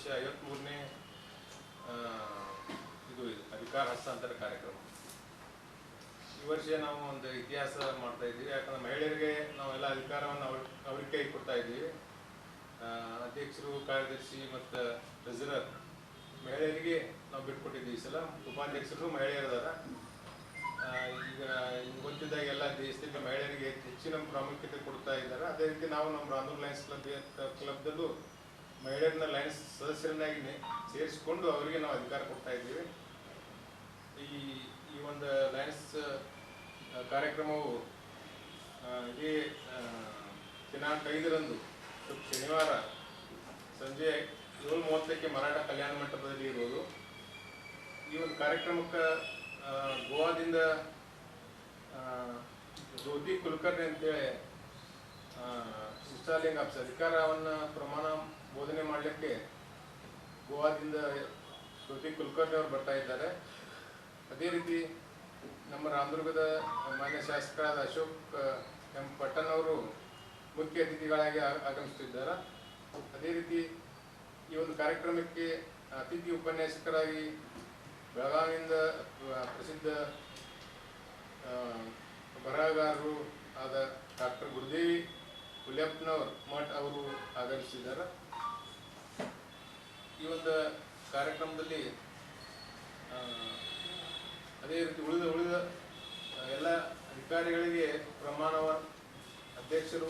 ವರ್ಷ ಐವತ್ಮೂರನೇ ಇದು ಅಧಿಕಾರ ಹಸ್ತಾಂತರ ಕಾರ್ಯಕ್ರಮ. ಈ ವರ್ಷ ನಾವು ಒಂದು ಇತಿಹಾಸ ಮಾಡ್ತಾ ಇದ್ದೀವಿ. ಯಾಕಂದ್ರೆ ಮಹಿಳೆಯರಿಗೆ ನಾವೆಲ್ಲ ಅಧಿಕಾರವನ್ನು ಅವ್ರ ಕೈ ಕೊಡ್ತಾ ಇದ್ದೀವಿ. ಅಧ್ಯಕ್ಷರು, ಕಾರ್ಯದರ್ಶಿ ಮತ್ತು ಟ್ರೆಸರರ್ ಮಹಿಳೆಯರಿಗೆ ನಾವು ಬಿಟ್ಕೊಟ್ಟಿದ್ದೀವಿ ಈ ಸಲ. ಉಪಾಧ್ಯಕ್ಷರು ಮಹಿಳೆಯರದಾರ ಈಗ ಗೊತ್ತಿದ್ದಾಗ ಎಲ್ಲ ದೇಶದಲ್ಲಿ ಮಹಿಳೆಯರಿಗೆ ಹೆಚ್ಚಿನ ಪ್ರಾಮುಖ್ಯತೆ ಕೊಡ್ತಾ ಇದ್ದಾರೆ. ಅದೇ ರೀತಿ ನಾವು ನಮ್ಮ ರಾಂದೂರ್ ಲಯನ್ಸ್ ಕ್ಲಬ್ ಕ್ಲಬ್ದಲ್ಲೂ ಮಹಿಳೆಯರನ್ನ ಲಯನ್ಸ್ ಸದಸ್ಯರನ್ನಾಗಿ ಸೇರಿಸಿಕೊಂಡು ಅವರಿಗೆ ನಾವು ಅಧಿಕಾರ ಕೊಡ್ತಾ ಇದ್ದೀವಿ. ಈ ಈ ಒಂದು ಲಯನ್ಸ್ ಕಾರ್ಯಕ್ರಮವು ಇದೇ ದಿನಾಂಕ ಐದರಂದು ಶನಿವಾರ ಸಂಜೆ ಏಳು ಮೂವತ್ತಕ್ಕೆ ಮರಾಠ ಕಲ್ಯಾಣ ಮಂಟಪದಲ್ಲಿ ಇರುವುದು ಈ ಒಂದು ಕಾರ್ಯಕ್ರಮಕ್ಕೆ ಗೋವಾದಿಂದ ಜ್ಯೋತಿ ಕುಲಕರ್ಣಿ ಅಂತೇಳಿ ಇನ್ಸ್ಟಾಲಿಂಗ್ ಆಫೀಸ್ ಅಧಿಕಾರವನ್ನು ಪ್ರಮಾಣ ಬೋಧನೆ ಮಾಡಲಿಕ್ಕೆ ಗೋವಾದಿಂದ ಶ್ರುತಿ ಕುಲಕರ್ಣಿ ಅವರು ಬರ್ತಾ ಇದ್ದಾರೆ. ಅದೇ ರೀತಿ ನಮ್ಮ ರಾಮದುರ್ಗದ ಮಾನ್ಯ ಶಾಸಕರಾದ ಅಶೋಕ್ ಎಂ ಪಟ್ಟಣ್ ಅವರು ಮುಖ್ಯ ಅತಿಥಿಗಳಾಗಿ ಆಗಮಿಸುತ್ತಿದ್ದಾರೆ. ಅದೇ ರೀತಿ ಈ ಒಂದು ಕಾರ್ಯಕ್ರಮಕ್ಕೆ ಅತಿಥಿ ಉಪನ್ಯಾಸಕರಾಗಿ ಬೆಳಗಾವಿಯಿಂದ ಪ್ರಸಿದ್ಧ ಬರಹಗಾರರು ಆದ ಡಾಕ್ಟರ್ ಗುರುದೇವಿ ಹುಲಿಯಪ್ಪನವರ್ ಮಠ್ ಅವರು ಆಗಮಿಸಿದ್ದಾರೆ ಈ ಒಂದು ಅದೇ ರೀತಿ ಉಳಿದ ಉಳಿದ ಎಲ್ಲ ಅಧಿಕಾರಿಗಳಿಗೆ ಪ್ರಮಾಣವ ಅಧ್ಯಕ್ಷರು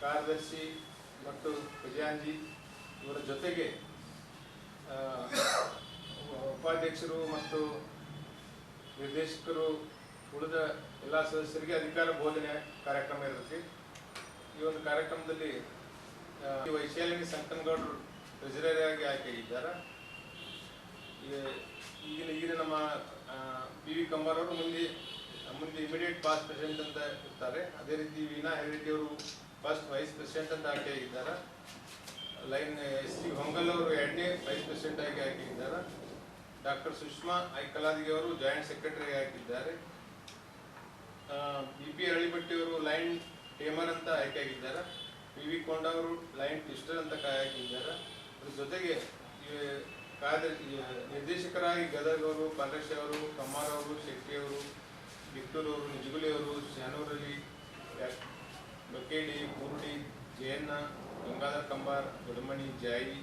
ಕಾರ್ಯದರ್ಶಿ ಮತ್ತು ಖಜಾಂಜಿ ಇವರ ಜೊತೆಗೆ ಉಪಾಧ್ಯಕ್ಷರು ಮತ್ತು ನಿರ್ದೇಶಕರು ಉಳಿದ ಎಲ್ಲ ಸದಸ್ಯರಿಗೆ ಅಧಿಕಾರ ಬೋಧನೆ ಕಾರ್ಯಕ್ರಮ ಇರುತ್ತೆ. ಈ ಒಂದು ಕಾರ್ಯಕ್ರಮದಲ್ಲಿ ವೈಶಾಲಿನಿ ಸಂಕನಗೌಡರು ಟ್ರೆಜರರಿಯಾಗಿ ಈ- ಈಗಿನ ಈಗಿನ ನಮ್ಮ ಬಿ ವಿ ಕಂಬಾರ್ ಅವರು ಮುಂದೆ ಮುಂದೆ ಇಮಿಡಿಯೇಟ್ ಪಾಸ್ಟ್ ಪ್ರೆಸಿಡೆಂಟ್ ಅಂತ ಇರ್ತಾರೆ. ಅದೇ ರೀತಿ ವೀಣಾ ಹೆರಿಟಿ ಅವರು ಫಸ್ಟ್ ವೈಸ್ ಪ್ರೆಸಿಡೆಂಟ್ ಅಂತ ಆಯ್ಕೆಯಾಗಿದ್ದಾರೆ ಲೈನ್ ಎಸ್ ಟಿ ಹೊಂಗಲ್ ಅವರು ಎರಡನೇ ವೈಸ್ ಪ್ರೆಸಿಡೆಂಟ್ ಆಗಿ ಆಯ್ಕೆಯಾಗಿದ್ದಾರೆ ಡಾಕ್ಟರ್ ಸುಷ್ಮಾ ಐಕಲಾದಿಗೆ ಅವರು ಜಾಯಿಂಟ್ ಸೆಕ್ರೆಟರಿ ಆಗಿದ್ದಾರೆ ಬಿ ಪಿ ಅಳಿಭಟ್ಟಿ ಅವರು ಲೈನ್ ಟೇಮರ್ ಅಂತ ಆಯ್ಕೆಯಾಗಿದ್ದಾರೆ ಪಿ ವಿ ಕೊಂಡ ಅವರು ಲೈನ್ ಟಿಸ್ಟರ್ ಅಂತ ಆಯ್ಕೆಯಾಗಿದ್ದಾರೆ ಅದ್ರ ಜೊತೆಗೆ ನಿರ್ದೇಶಕರಾಗಿ ಗದಗ್ ಅವರು ಪಾಂಡ್ರೇಶ್ ಅವರು ಕಮ್ಮಾರ್ ಅವರು ಶೆಟ್ಟಿ ಅವರು ಬಿಟ್ಟೂರು ಅವರು ನಿಜಗುಲಿ ಅವರು ಶಾನೂರಲ್ಲಿ ಬಕೇಡಿ ಕುರುಡಿ ಜಯಣ್ಣ, ಗಂಗಾಧರ್ ಕಂಬಾರ್ ಗುಡಮಣಿ ಜಾಯಿ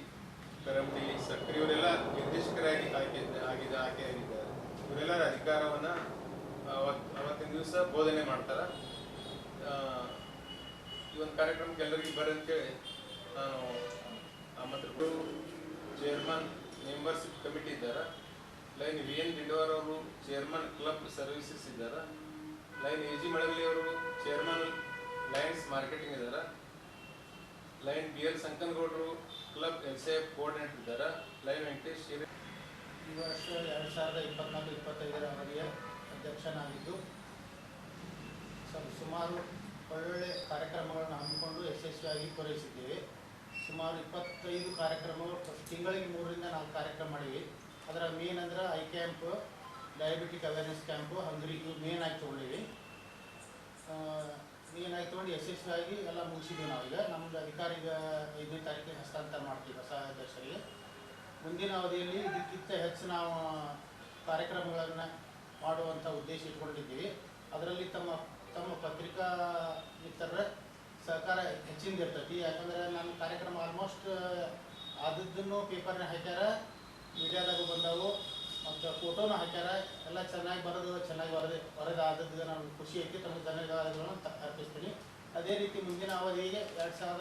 ಕರಂಬಿ ಸಕ್ರಿ ಇವರೆಲ್ಲ ನಿರ್ದೇಶಕರಾಗಿ ಆಯ್ಕೆ ಆಗಿದ ಆಯ್ಕೆಯಾಗಿದ್ದಾರೆ ಇವರೆಲ್ಲರ ಅಧಿಕಾರವನ್ನ ಅವತ್, ಅವತ್ತಿನ ದಿವಸ ಬೋಧನೆ ಮಾಡ್ತಾರೆ. ಈ ಒಂದು ಕಾರ್ಯಕ್ರಮಕ್ಕೆ ಎಲ್ಲರಿಗೂ ಬರಂತೇಳಿ ನಾನು ಮತ್ತು ಚೇರ್ಮನ್ ಮೆಂಬರ್ಶಿಪ್ ಕಮಿಟಿ ಇದ್ದಾರೆ? ಲೈನ್ ವಿ ಎನ್ ಡಿಂಡವರ್ ಅವರು ಚೇರ್ಮನ್ ಕ್ಲಬ್ ಸರ್ವಿಸಸ್ ಇದ್ದಾರೆ? ಲೈನ್ ಎ ಜಿ ಮಳಗಲಿ ಅವರು ಚೇರ್ಮನ್ ಲೈನ್ಸ್ ಮಾರ್ಕೆಟಿಂಗ್ ಇದ್ದಾರೆ? Lion B L ಸಂಕನಗೌಡರು club L C F coordinator ಇದ್ದಾರೆ? ಲೈನ್ ವೆಂಕಟೇಶ್ ಈ ವರ್ಷ ಎರಡು ಸಾವಿರದ ಇಪ್ಪತ್ನಾಲ್ಕು, ಇಪ್ಪತ್ತೈದರ ಅವಧಿಯ ಅಧ್ಯಕ್ಷನಾಗಿದ್ದು ಸುಮಾರು ಒಳ್ಳೊಳ್ಳೆ ಕಾರ್ಯಕ್ರಮಗಳನ್ನು ಹಮ್ಮಿಕೊಂಡು ಯಶಸ್ವಿಯಾಗಿ ಪೂರೈಸಿದ್ದೇವೆ. ಸುಮಾರು ಇಪ್ಪತ್ತೈದು ಕಾರ್ಯಕ್ರಮಗಳು ತಿಂಗಳಿಗೆ ಮೂರರಿಂದ ನಾಲ್ಕು ಕಾರ್ಯಕ್ರಮ ಮಾಡಿವಿ ಅದರ ಮೇನ್ ಅಂದ್ರೆ eye camp diabetic awareness camp ಹಂಗ್ರಿ ಇದು ಮೇನ್ ಆಗಿ ತೊಗೊಂಡಿವಿ ಮೇನ್ ಆಗಿ ತೊಗೊಂಡು ಯಶಸ್ವಿಯಾಗಿ ಎಲ್ಲ ಮುಗಿಸಿದ್ವಿ ನಾವೀಗ ನಮ್ಮದು ಅಧಿಕಾರಿಗೆ ಐದನೇ ತಾರೀಕಿಗೆ ಹಸ್ತಾಂತರ ಮಾಡ್ತೀವಿ ಹೊಸ ಅಧ್ಯಕ್ಷರಿಗೆ. ಮುಂದಿನ ಅವಧಿಯಲ್ಲಿ ಇದಕ್ಕಿಂತ ಹೆಚ್ಚು ನಾವು ಕಾರ್ಯಕ್ರಮಗಳನ್ನು ಮಾಡುವಂಥ ಉದ್ದೇಶ ಇಟ್ಕೊಂಡಿದ್ದೀವಿ. ಅದರಲ್ಲಿ ತಮ್ಮ ತಮ್ಮ ಪತ್ರಿಕಾ ಮಿತ್ರರ ಸಹಕಾರ ಹೆಚ್ಚಿಂದ ಇರ್ತೈತಿ. ಯಾಕಂದ್ರೆ ನನ್ನ ಕಾರ್ಯಕ್ರಮ ಆಲ್ಮೋಸ್ಟ್ ಆದಿದ್ದನ್ನು ಪೇಪರ್ನ ಹಾಕ್ಯಾರ ಮೀಡಿಯಾದಾಗೂ ಬಂದವು. ಮತ್ತು ಫೋಟೋನ ಹಾಕ್ಯಾರ. ಎಲ್ಲ ಚೆನ್ನಾಗಿ ಬರೋದು, ಚೆನ್ನಾಗಿ ವರದಿ ವರದಿ ಆದದ್ದು ನನಗೆ ಖುಷಿ ಐತಿ ತಮ್ಮ ಧನ್ಯವಾದಗಳನ್ನು ಅರ್ಪಿಸ್ತೀನಿ. ಅದೇ ರೀತಿ ಮುಂದಿನ ಅವಧಿಗೆ ಎರಡು ಸಾವಿರದ